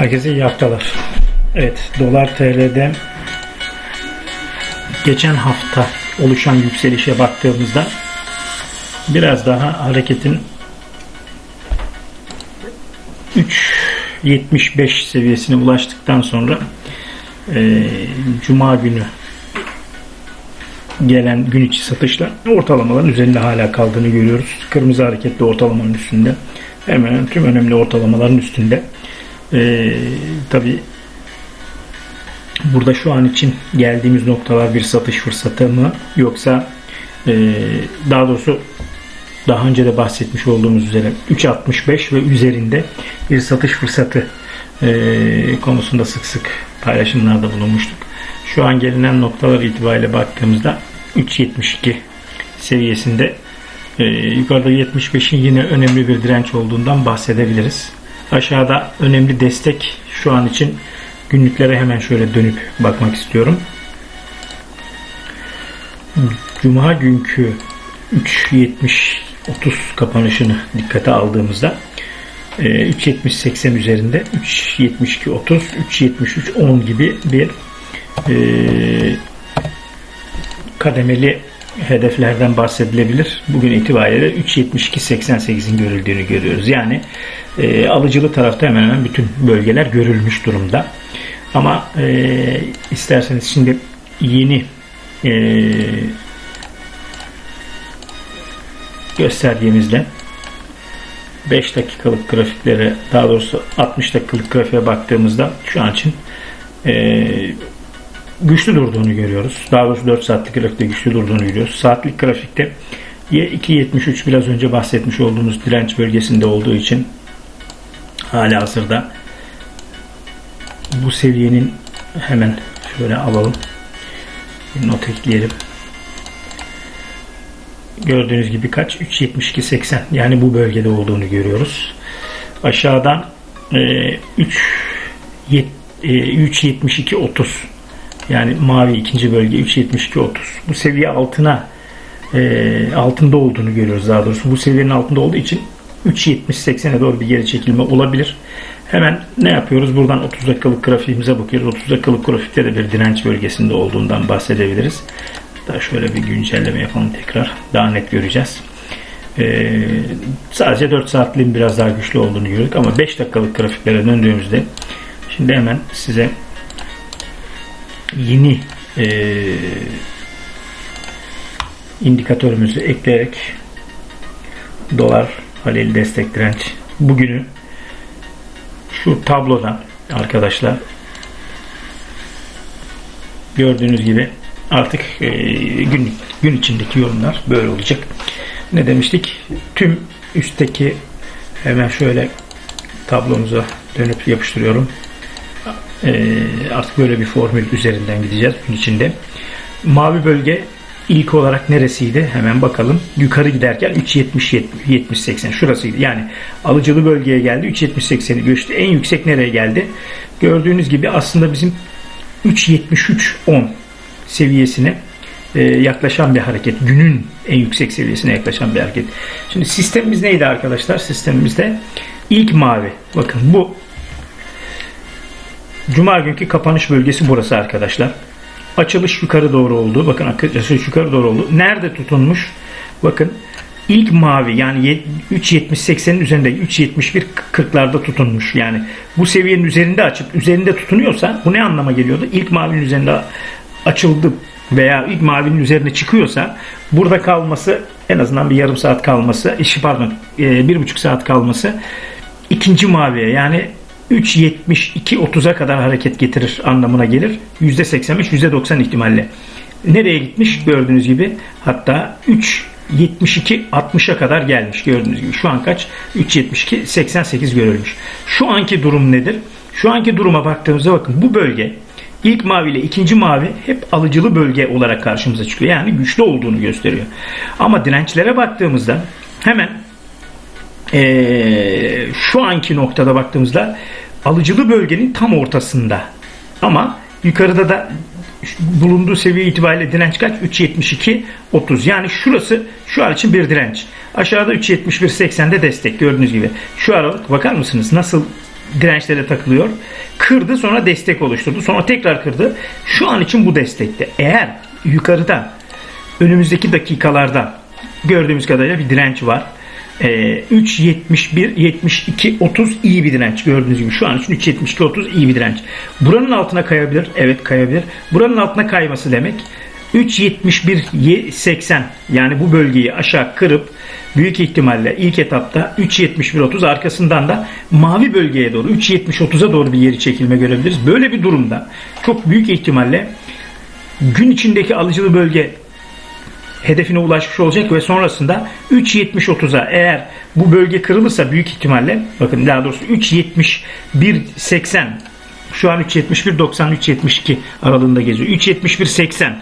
Herkese iyi haftalar. Evet, dolar TL'de geçen hafta oluşan yükselişe baktığımızda biraz daha hareketin 3.75 seviyesine ulaştıktan sonra e, Cuma günü gelen gün içi satışlar ortalamaların üzerinde hala kaldığını görüyoruz. Kırmızı hareketli ortalamanın üstünde. Hemen hemen tüm önemli ortalamaların üstünde. Ee, tabii burada şu an için geldiğimiz noktalar bir satış fırsatı mı yoksa e, daha doğrusu daha önce de bahsetmiş olduğumuz üzere 3.65 ve üzerinde bir satış fırsatı e, konusunda sık sık paylaşımlarda bulunmuştuk. Şu an gelinen noktalar itibariyle baktığımızda 3.72 seviyesinde e, yukarıda 75'in yine önemli bir direnç olduğundan bahsedebiliriz. Aşağıda önemli destek şu an için günlüklere hemen şöyle dönüp bakmak istiyorum. Cuma günkü 3.70 30 kapanışını dikkate aldığımızda 3.70-80 üzerinde 3.72-30, 3.73-10 gibi bir e, kademeli hedeflerden bahsedilebilir. Bugün itibariyle 3.72-88'in görüldüğünü görüyoruz. Yani e, alıcılı tarafta hemen hemen bütün bölgeler görülmüş durumda. Ama e, isterseniz şimdi yeni e, göstergemizle 5 dakikalık grafiklere daha doğrusu 60 dakikalık grafiğe baktığımızda şu an için e, güçlü durduğunu görüyoruz. Daha doğrusu 4 saatlik grafikte güçlü durduğunu görüyoruz. Saatlik grafikte 2.73 biraz önce bahsetmiş olduğumuz direnç bölgesinde olduğu için hala hazırda bu seviyenin hemen şöyle alalım. Bir not ekleyelim. Gördüğünüz gibi kaç? 3.72.80 yani bu bölgede olduğunu görüyoruz. Aşağıdan e, 3 e, 3.72.30 yani mavi ikinci bölge 3.72.30 bu seviye altına e, altında olduğunu görüyoruz daha doğrusu. Bu seviyenin altında olduğu için 3.70-80'e doğru bir geri çekilme olabilir. Hemen ne yapıyoruz? Buradan 30 dakikalık grafiğimize bakıyoruz. 30 dakikalık grafikte de bir direnç bölgesinde olduğundan bahsedebiliriz. Daha şöyle bir güncelleme yapalım tekrar. Daha net göreceğiz. Ee, sadece 4 saatliğin biraz daha güçlü olduğunu gördük ama 5 dakikalık grafiklere döndüğümüzde şimdi hemen size yeni e, indikatörümüzü ekleyerek dolar halil destek direnç bugünü şu tablodan arkadaşlar gördüğünüz gibi artık e, gün, gün içindeki yorumlar böyle olacak. Ne demiştik? Tüm üstteki hemen şöyle tablomuza dönüp yapıştırıyorum. E, artık böyle bir formül üzerinden gideceğiz gün içinde. Mavi bölge ilk olarak neresiydi? Hemen bakalım. Yukarı giderken 3.70 70 80 şurasıydı. Yani alıcılı bölgeye geldi. 3.70 80'i göçtü. En yüksek nereye geldi? Gördüğünüz gibi aslında bizim 3.73 10 seviyesine e, yaklaşan bir hareket. Günün en yüksek seviyesine yaklaşan bir hareket. Şimdi sistemimiz neydi arkadaşlar? Sistemimizde ilk mavi. Bakın bu Cuma günkü kapanış bölgesi burası arkadaşlar. Açılış yukarı doğru oldu. Bakın açılış yukarı doğru oldu. Nerede tutunmuş? Bakın ilk mavi yani 3.70-80'in üzerinde 3.71 40'larda tutunmuş. Yani bu seviyenin üzerinde açıp üzerinde tutunuyorsa bu ne anlama geliyordu? İlk mavinin üzerinde açıldı veya ilk mavinin üzerine çıkıyorsa burada kalması en azından bir yarım saat kalması, işi pardon e, bir buçuk saat kalması ikinci maviye yani 3.72-30'a kadar hareket getirir anlamına gelir. %85, %90 ihtimalle. Nereye gitmiş gördüğünüz gibi hatta 3.72 60'a kadar gelmiş gördüğünüz gibi. Şu an kaç? 3.72 88 görülmüş. Şu anki durum nedir? Şu anki duruma baktığımızda bakın bu bölge İlk mavi ile ikinci mavi hep alıcılı bölge olarak karşımıza çıkıyor. Yani güçlü olduğunu gösteriyor. Ama dirençlere baktığımızda hemen ee, şu anki noktada baktığımızda alıcılı bölgenin tam ortasında. Ama yukarıda da bulunduğu seviye itibariyle direnç kaç? 3.72 30. Yani şurası şu an için bir direnç. Aşağıda 3.71 80'de destek gördüğünüz gibi. Şu aralık bakar mısınız nasıl dirençlere takılıyor. Kırdı sonra destek oluşturdu. Sonra tekrar kırdı. Şu an için bu destekte. Eğer yukarıda önümüzdeki dakikalarda gördüğümüz kadarıyla bir direnç var. Ee, 3 71 72 30 iyi bir direnç gördüğünüz gibi şu an için 3 72 30 iyi bir direnç. Buranın altına kayabilir. Evet kayabilir. Buranın altına kayması demek 3.71 80 yani bu bölgeyi aşağı kırıp büyük ihtimalle ilk etapta 3.71-30 arkasından da mavi bölgeye doğru 3.70-30'a doğru bir geri çekilme görebiliriz. Böyle bir durumda çok büyük ihtimalle gün içindeki alıcılı bölge hedefine ulaşmış olacak ve sonrasında 3.70-30'a eğer bu bölge kırılırsa büyük ihtimalle bakın daha doğrusu 3.71-80 şu an 3.71-90-3.72 aralığında geziyor. 3.71-80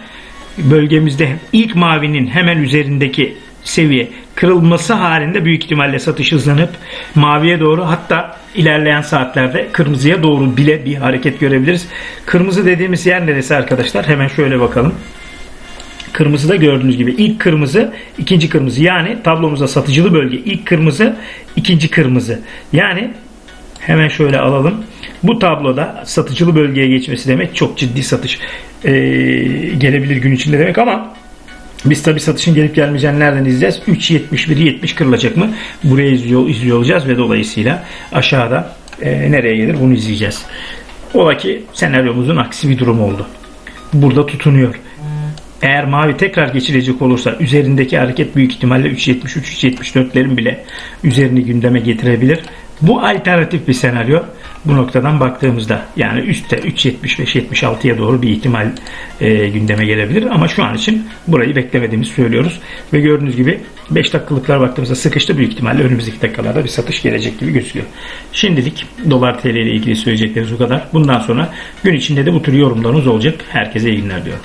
bölgemizde ilk mavinin hemen üzerindeki seviye kırılması halinde büyük ihtimalle satış hızlanıp maviye doğru hatta ilerleyen saatlerde kırmızıya doğru bile bir hareket görebiliriz. Kırmızı dediğimiz yer neresi arkadaşlar? Hemen şöyle bakalım. Kırmızıda gördüğünüz gibi ilk kırmızı, ikinci kırmızı. Yani tablomuzda satıcılı bölge ilk kırmızı, ikinci kırmızı. Yani hemen şöyle alalım. Bu tabloda satıcılı bölgeye geçmesi demek çok ciddi satış ee, gelebilir gün içinde demek ama biz tabi satışın gelip gelmeyeceğini nereden izleyeceğiz? 3.71 70 kırılacak mı? Buraya izliyor, izliyor olacağız ve dolayısıyla aşağıda e, nereye gelir bunu izleyeceğiz. Ola ki senaryomuzun aksi bir durum oldu. Burada tutunuyor. Eğer mavi tekrar geçilecek olursa üzerindeki hareket büyük ihtimalle 3.73-3.74'lerin bile üzerini gündeme getirebilir. Bu alternatif bir senaryo. Bu noktadan baktığımızda yani üstte 3.75-76'ya doğru bir ihtimal e, gündeme gelebilir. Ama şu an için burayı beklemediğimizi söylüyoruz. Ve gördüğünüz gibi 5 dakikalıklar baktığımızda sıkıştı. Büyük ihtimalle önümüzdeki dakikalarda bir satış gelecek gibi gözüküyor. Şimdilik dolar TL ile ilgili söyleyeceklerimiz bu kadar. Bundan sonra gün içinde de bu tür yorumlarınız olacak. Herkese iyi günler diyorum.